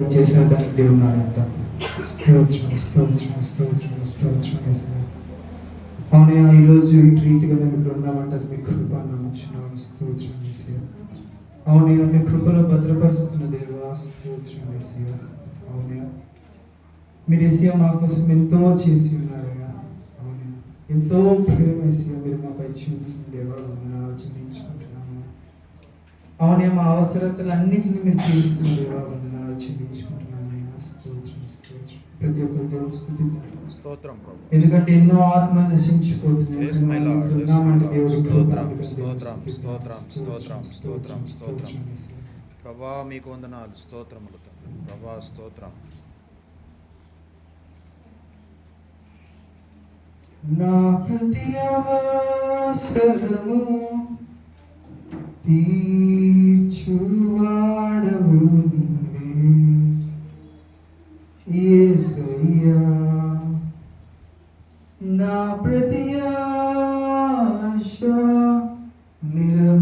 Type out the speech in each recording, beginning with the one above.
చేసిన దానికి దేవుడు నారంట స్తోత్రం స్తోత్రం స్తోత్రం స్తోత్రం యేసయ్య. ఈరోజు ఇటు రీతిగా మేము ఇక్కడ ఉన్నామంటే అది మీ కృప నమ్ముచున్నాం స్తోత్రం యేసయ్య. అవునయ్య మీ కృపలో భద్రపరుస్తున్న దేవా స్తోత్రం యేసయ్య. అవునయ్య మీరు ఎసియా మా కోసం ఎంతో చేసి ఉన్నారయ్యా అవునయ్య ఎంతో ప్రేమ ఎసియా మీరు మాపై చూపించిన దేవా వందనాలు చెల్లించుకుంటున్నాము అవునే మా అవసరతలు అన్నింటినీ మీరు తీరుస్తున్న దేవా ప్రతి స్థుతిద్దాం స్తోత్రం ప్రభు ఎందుకంటే ఎన్నో ఆత్మలు నశించిపోతున్నాయి Yes, my Lord. స్తోత్రం, స్తోత్రం. స్తోత్రం, స్తోత్రం, స్తోత్రం, స్తోత్రం. ప్రభా మీకు వందనాలు స్తోత్రములు ప్రభా స్తోత్రం నా ప్రతి అవసరము తీర్చువాడవు मेरा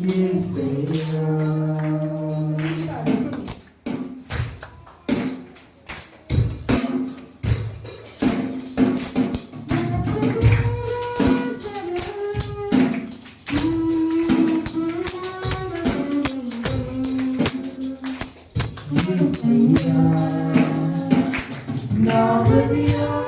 యేసయ్యా నా ప్రతి ఆశ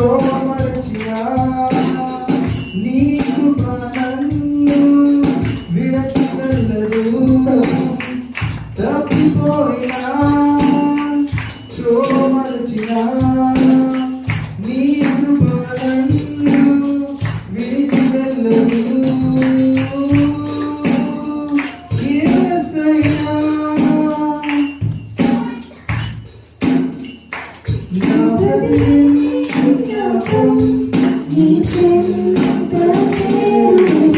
Oh.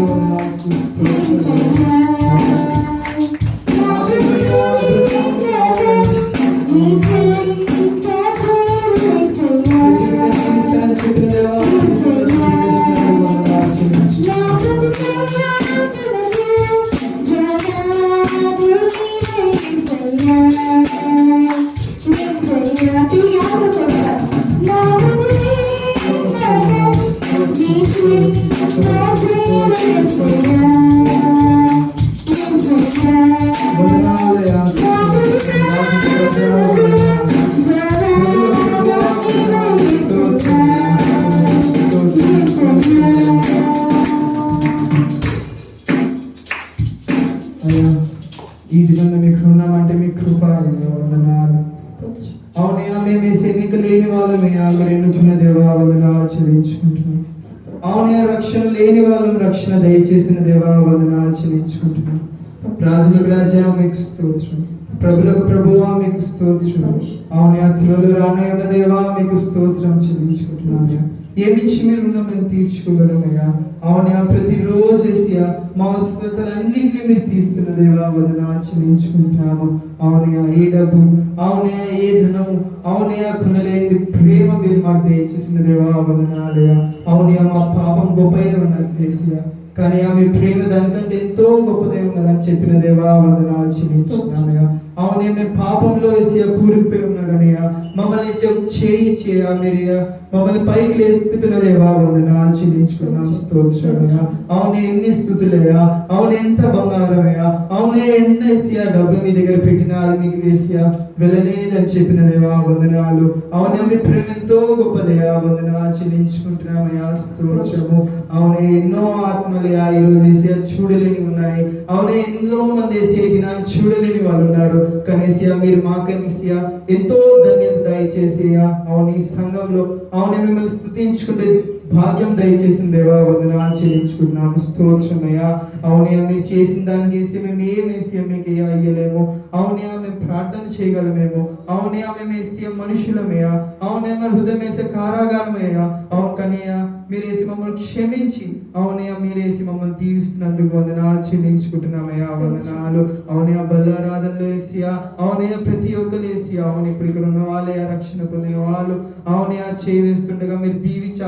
దేవా చెప్పిన వందనాలు. అవునయ్యా మేము వేసే ఎన్నిక లేని వాళ్ళమే. మరి ఎన్నుకున్న దేవా వందనాలు చెల్లించుకుంటున్నాం అవునయ్యా రక్షణ లేని వాళ్ళం రక్షణ దయచేసిన దేవా వందనాలు చెల్లించుకుంటున్నాం రాజులకు రాజా మీకు స్తోత్రం. ప్రభులకు ప్రభువా మీకు స్తోత్రం. అవును త్రులు రానే ఉన్న దేవా మీకు స్తోత్రం చెల్లించుకుంటున్నామయ్యా ఏమిచ్చి మీరు మేము తీర్చుకోగలమయ్యా. అవునయ్యా ప్రతిరోజు వేసియా మా అవసరతలన్నిటినీ మీరు తీస్తున్న దేవా వదన చెల్లించుకుంటున్నాము. అవునయా ఏ డబ్బు అవునయా ఏ ధనము అవునయా కొనలేని ప్రేమ మీరు మాకు దయచేసిన దేవా వదనాలయ్యా అవునయా మా పాపం గొప్పగా ఉన్నది వేసియా కానీ ఆమె ప్రేమ దానికంటే ఎంతో గొప్పదే ఉన్నదని చెప్పిన దేవా వందనాలు చెల్లించున్నామయ్యా అవునే మేము పాపంలో వేసి కూరుకుపోయి ఉన్నా కానీ మమ్మల్ని చేయి చేయా మీరు మమ్మల్ని పైకి లేపుతున్నదే దేవా వందనాలు చెల్లించుకున్నాం. స్తోత్రమయ్యా అవునే ఎన్ని స్థుతులయ్యా అవునే ఎంత బంగారమయ్యా అవునే ఎన్న వేసియా డబ్బు మీ దగ్గర పెట్టినా అది మీకు వేసియా వెళ్ళలేదని చెప్పిన వందనాలు. అవునే మీ ప్రేమ ఎంతో గొప్పదయ్యా. వందనాలు చెల్లించుకుంటున్నామయ్యా స్తోత్రము. అవునే ఎన్నో ఆత్మలయ్యా ఈ రోజు చూడలేని అవునే ఎంతో మంది ఏసియా చూడలేని వాళ్ళు ఉన్నారు. కనేసియా మీరు మాకనేసియా ఎంతో ధన్యత దయచేసియా అవును ఈ సంఘంలో అవునే మిమ్మల్ని స్థుతించుకుంటే భాగ్యం దయచేసిన దేవా వదనాలు చెల్లించుకుంటున్నాము. స్తోత్రమయ్యా అవునయ్యా మీరు చేసిన దానికి వేసి మేము ఏం మీకు ఏ అయ్యలేము. అవునయ్యా మేము ప్రార్థన చేయగలమేమో. అవునయ్యా మేము వేసి మనుషులమయ్యా అవునయ్యా మరి హృదయం వేసే కారాగారమయ్యా అవును కనయ్యా మీరు వేసి మమ్మల్ని క్షమించి అవునయ్యా మీరు వేసి మమ్మల్ని దీవిస్తున్నందుకు వందనాలు చెల్లించుకుంటున్నామయ్యా వందనాలు. అవునయ్యా బల్లారాధనలో వేసియా అవునయ్యా ప్రతి ఒక్కరు వేసియా అవును ఇప్పుడు ఇక్కడ ఉన్న వాళ్ళయ్యా రక్షణ పొందిన వాళ్ళు. అవునయ్యా చేయి వేస్తుండగా మీరు దీవించి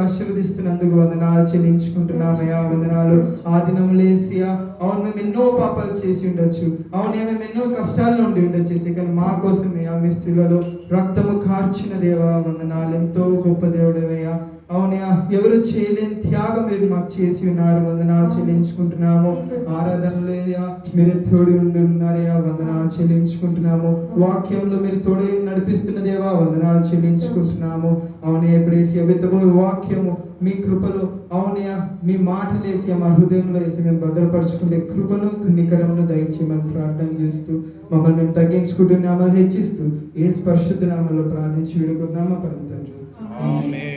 ఆశీర్వదిస్తున్నందుకు వందనాలు చెల్లించుకుంటున్నామయ్యా వందనాలు. ఆ దినం లేసియా అవును మేము ఎన్నో పాపాలు చేసి ఉండొచ్చు. అవును మేము ఎన్నో కష్టాల్లో ఉండి ఉండొచ్చేసి కానీ మా కోసమే ఆ మీ రక్తము కార్చిన దేవా వందనాలు. ఎంతో గొప్ప దేవుడవయ్యా. అవునయ్యా ఎవరు చేయలేని త్యాగం మీరు మాకు చేసి ఉన్నారు. వందనాలు చెల్లించుకుంటున్నాము. ఆరాధనలో మీరే తోడు ఉండి ఉన్నారయ్యా వందనాలు చెల్లించుకుంటున్నాము. వాక్యంలో మీరు తోడు నడిపిస్తున్న దేవా వందనాలు చెల్లించుకుంటున్నాము. అవునే ఎప్పుడేసి వెతబోయే వాక్యము మీ కృపలో అవునయ్యా మీ మాటలు వేసి మా హృదయంలో వేసి మేము భద్రపరుచుకునే కృపను కనికరమును దయచేయమని ప్రార్థన చేస్తూ మమ్మల్ని మేము తగ్గించుకుంటున్నామని హెచ్చిస్తూ ఏ స్పర్శుద్ధ నామంలో ప్రార్థించి వేడుకున్నామా పరం తండ్రి? ఆమేన్.